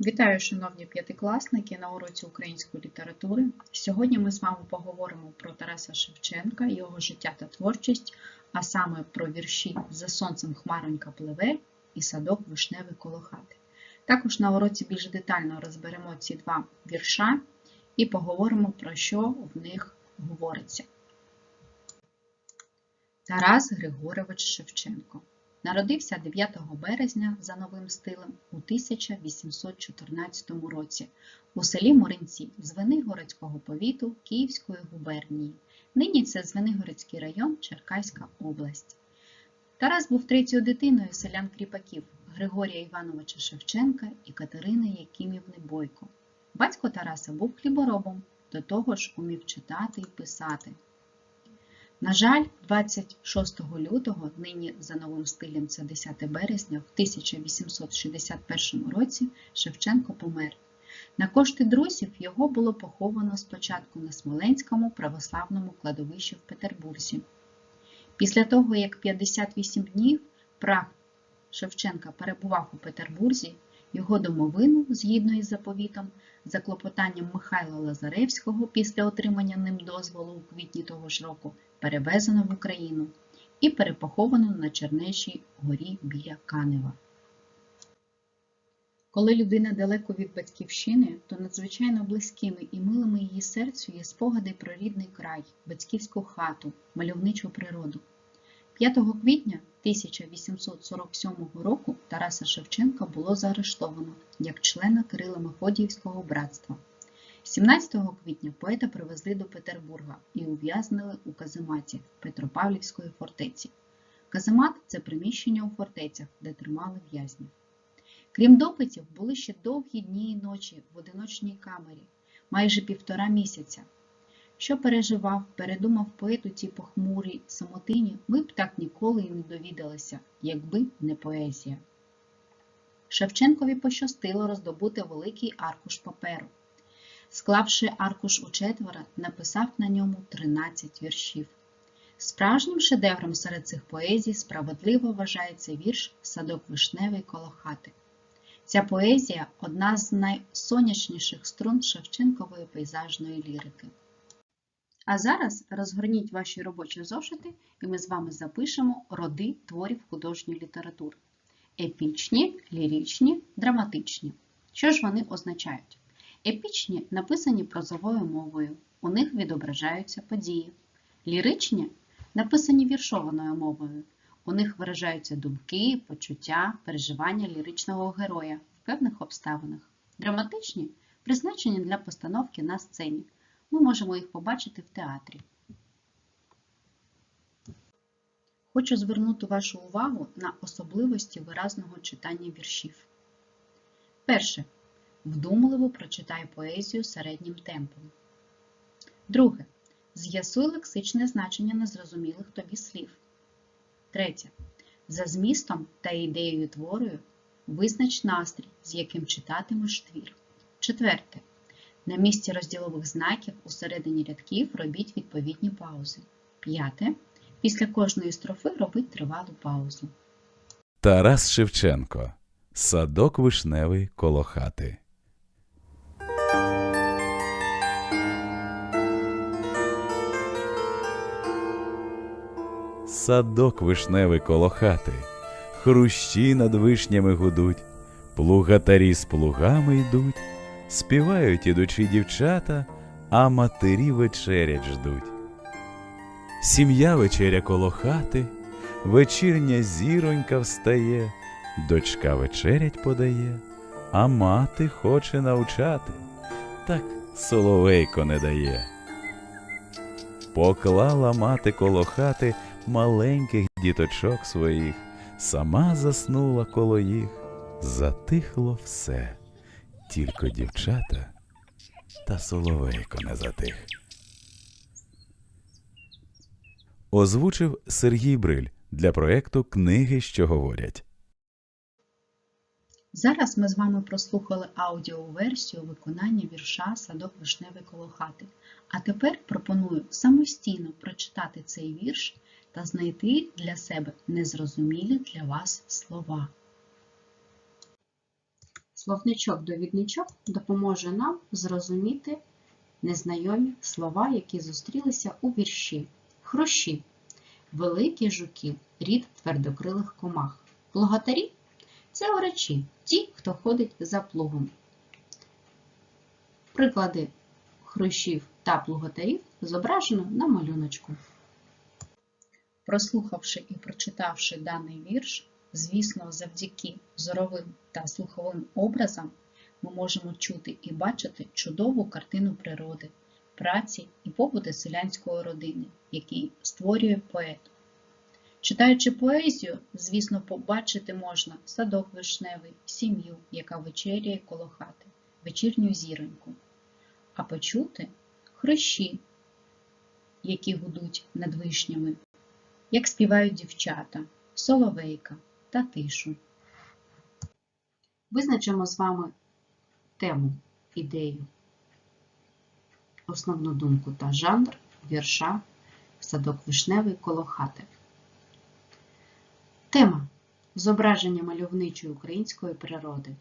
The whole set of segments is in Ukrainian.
Вітаю, шановні п'ятикласники на уроці української літератури. Сьогодні ми з вами поговоримо про Тараса Шевченка, його життя та творчість, а саме про вірші За сонцем хмаронька пливе і садок вишневий коло хати. Також на уроці більш детально розберемо ці два вірша і поговоримо про що в них говориться. Тарас Григорович Шевченко Народився 9 березня за новим стилем у 1814 році у селі Моринці Звенигородського повіту Київської губернії. Нині це Звенигородський район, Черкаська область. Тарас був третьою дитиною селян кріпаків Григорія Івановича Шевченка і Катерини Якимівни Бойко. Батько Тараса був хліборобом, до того ж умів читати і писати. На жаль, 26 лютого, нині за новим стилем це 10 березня, в 1861 році Шевченко помер. На кошти друзів його було поховано спочатку на Смоленському православному кладовищі в Петербурзі. Після того, як 58 днів прах Шевченка перебував у Петербурзі, його домовину, згідно із заповітом, за клопотанням Михайла Лазаревського після отримання ним дозволу у квітні того ж року, перевезено в Україну і перепоховано на Чернечій горі біля Канева. Коли людина далеко від батьківщини, то надзвичайно близькими і милими її серцю є спогади про рідний край, батьківську хату, мальовничу природу. 5 квітня 1847 року Тараса Шевченка було заарештовано як члена Кирила Мефодіївського братства. 17 квітня поета привезли до Петербурга і ув'язнили у казематі Петропавлівської фортеці. Каземат це приміщення у фортецях, де тримали в'язнів. Крім допитів, були ще довгі дні і ночі в одиночній камері, майже півтора місяця. Що переживав, передумав поет у цій похмурій самотині, ми б так ніколи і не довідалися, якби не поезія. Шевченкові пощастило роздобути великий аркуш паперу. Склавши аркуш у четверо, написав на ньому 13 віршів. Справжнім шедевром серед цих поезій справедливо вважається вірш Садок вишневий коло хати. Ця поезія одна з найсонячніших струн Шевченкової пейзажної лірики. А зараз розгорніть ваші робочі зошити, і ми з вами запишемо роди творів художньої літератури. Епічні, ліричні, драматичні. Що ж вони означають? Епічні написані прозовою мовою, у них відображаються події. Ліричні написані віршованою мовою, у них виражаються думки, почуття, переживання ліричного героя в певних обставинах. Драматичні призначені для постановки на сцені. Ми можемо їх побачити в театрі. Хочу звернути вашу увагу на особливості виразного читання віршів. Перше. Вдумливо прочитай поезію середнім темпом. Друге. З'ясуй лексичне значення незрозумілих тобі слів. Третє. За змістом та ідеєю творою визнач настрій, з яким читатимеш твір. Четверте. На місці розділових знаків у середині рядків робіть відповідні паузи. П'яте. Після кожної строфи робіть тривалу паузу. Тарас Шевченко. Садок вишневий коло хати. Садок вишневий коло хати. Хрущі над вишнями гудуть, плугатарі з плугами йдуть, співають ідучі дівчата, а матері вечерять ждуть. Сім'я вечеря коло хати, вечірня зіронька встає, дочка вечерять подає, а мати хоче навчати, так соловейко не дає. Поклала мати коло хати маленьких діточок своїх, сама заснула коло їх, затихло все, тільки дівчата та соловейко не затих. Озвучив Сергій Бриль для проекту Книги, що говорять. Зараз ми з вами прослухали аудіоверсію виконання вірша Садок вишневий коло хати. А тепер пропоную самостійно прочитати цей вірш та знайти для себе незрозумілі для вас слова. Словничок-довідничок допоможе нам зрозуміти незнайомі слова, які зустрілися у вірші. Хрущі – великі жуки, рід твердокрилих комах. Плугатарі – це орачі, ті, хто ходить за плугом. Приклади хрущів та плугатарів зображено на малюночку. Прослухавши і прочитавши даний вірш, звісно, завдяки зоровим та слуховим образам ми можемо чути і бачити чудову картину природи, праці і побути селянської родини, який створює поет. Читаючи поезію, звісно, побачити можна садок вишневий, сім'ю, яка вечеряє коло хати, вечірню зіроньку, а почути хрущі, які гудуть над вишнями, як співають дівчата, соловейка та тишу. Визначимо з вами тему, ідею, основну думку та жанр вірша Садок вишневий коло хати. Тема зображення мальовничої української природи.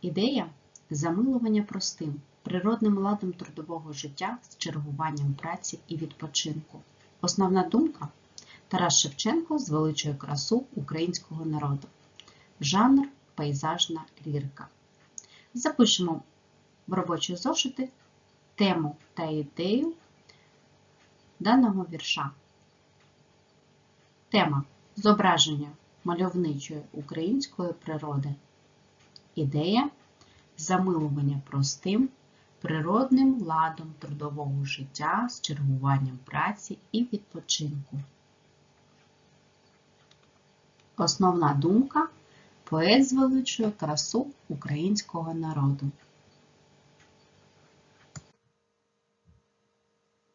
Ідея замилування простим, природним ладом трудового життя з чергуванням праці і відпочинку. Основна думка Тарас Шевченко звеличує красу українського народу. Жанр пейзажна лірика. Запишемо в робочі зошити тему та ідею даного вірша. Тема зображення мальовничої української природи. Ідея замилування простим, природним ладом трудового життя з чергуванням праці і відпочинку. Основна думка поет звеличує красу українського народу.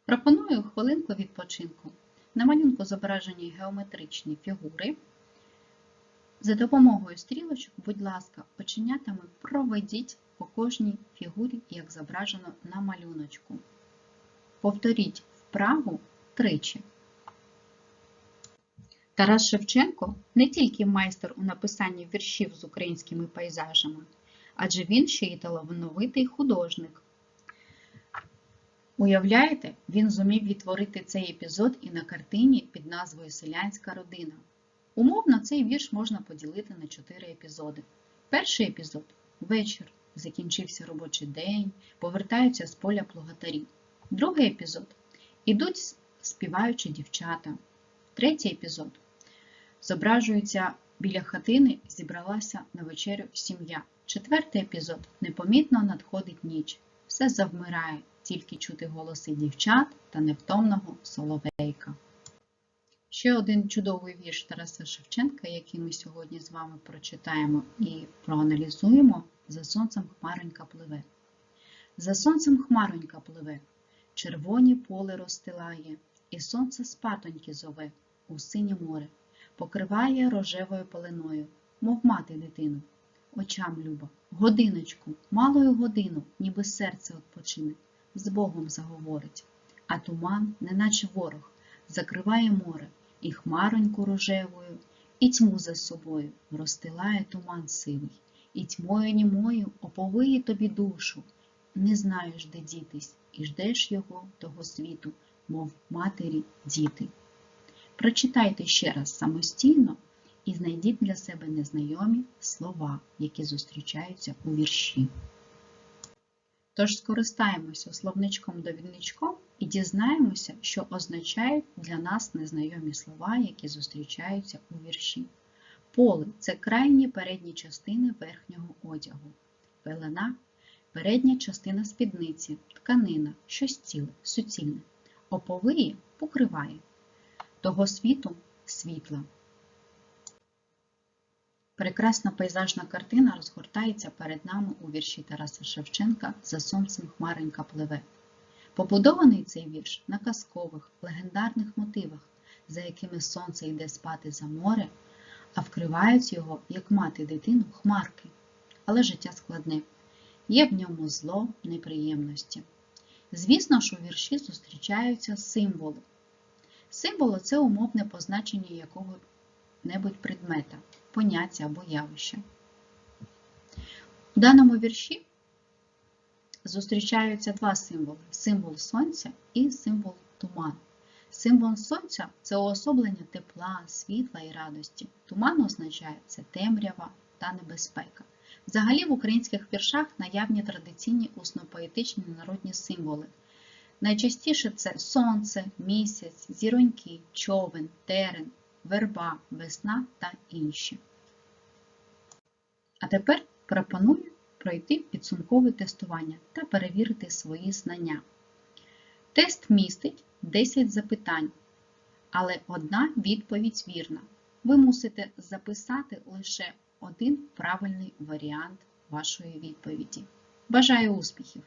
Пропоную хвилинку відпочинку. На малюнку зображені геометричні фігури. За допомогою стрілочок, будь ласка, оченятами проведіть по кожній фігурі, як зображено на малюночку. Повторіть вправу тричі. Тарас Шевченко не тільки майстер у написанні віршів з українськими пейзажами, адже він ще й талановитий художник. Уявляєте, він зумів відтворити цей епізод і на картині під назвою Селянська родина. Умовно, цей вірш можна поділити на чотири епізоди. Перший епізод вечір, закінчився робочий день, повертаються з поля плугатарі. Другий епізод ідуть співаючи дівчата. Третій епізод зображується біля хатини, зібралася на вечерю сім'я. Четвертий епізод непомітно надходить ніч. Все завмирає, тільки чути голоси дівчат та невтомного соловейка. Ще один чудовий вірш Тараса Шевченка, який ми сьогодні з вами прочитаємо і проаналізуємо, за сонцем хмаронька пливе. За сонцем хмаронька пливе, червоні поле розстилає, і сонце спатоньки зове у синє море, покриває рожевою пеленою, мов мати дитину. Очам люба, годиночку, малою годину, ніби серце odpoчине, з Богом заговорить, а туман, неначе ворог, закриває море, і хмароньку рожевою, і тьму за собою розстилає туман сивий, і тьмою німою оповиє тобі душу, не знаєш, де дітись, і ждеш його, того світу, мов матері діти. Прочитайте ще раз самостійно і знайдіть для себе незнайомі слова, які зустрічаються у вірші. Тож скористаємося словничком-довідничком і дізнаємося, що означають для нас незнайомі слова, які зустрічаються у вірші. Поле це крайні передні частини верхнього одягу. Пелена передня частина спідниці, тканина, щось ціле, суцільне. Оповиє покриває. Того світу світла. Прекрасна пейзажна картина розгортається перед нами у вірші Тараса Шевченка За сонцем хмаренька пливе. Побудований цей вірш на казкових, легендарних мотивах, за якими сонце йде спати за море, а вкривають його, як мати дитину, хмарки. Але життя складне. Є в ньому зло, неприємності. Звісно ж, у вірші зустрічаються символи. Символи це умовне позначення якого-небудь предмета, поняття або явища. У даному вірші зустрічаються два символи: символ сонця і символ туману. Символ сонця це уособлення тепла, світла і радості. Туман означає це темрява та небезпека. Взагалі в українських віршах наявні традиційні усно-поетичні народні символи. Найчастіше це сонце, місяць, зіроньки, човен, терен, верба, весна та інші. А тепер пропоную пройти підсумкове тестування та перевірити свої знання. Тест містить 10 запитань, але одна відповідь вірна. Ви мусите записати лише один правильний варіант вашої відповіді. Бажаю успіхів!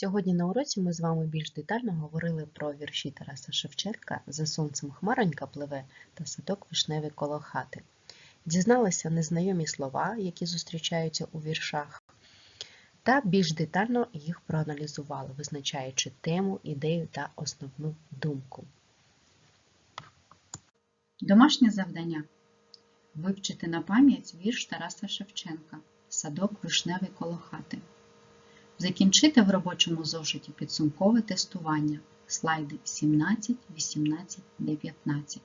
Сьогодні на уроці ми з вами більш детально говорили про вірші Тараса Шевченка За сонцем хмаронька пливе та садок вишневий коло хати. Дізналися незнайомі слова, які зустрічаються у віршах, та більш детально їх проаналізували, визначаючи тему, ідею та основну думку. Домашнє завдання вивчити на пам'ять вірш Тараса Шевченка Садок вишневий коло хати. Закінчити в робочому зошиті підсумкове тестування слайди 17, 18, 19.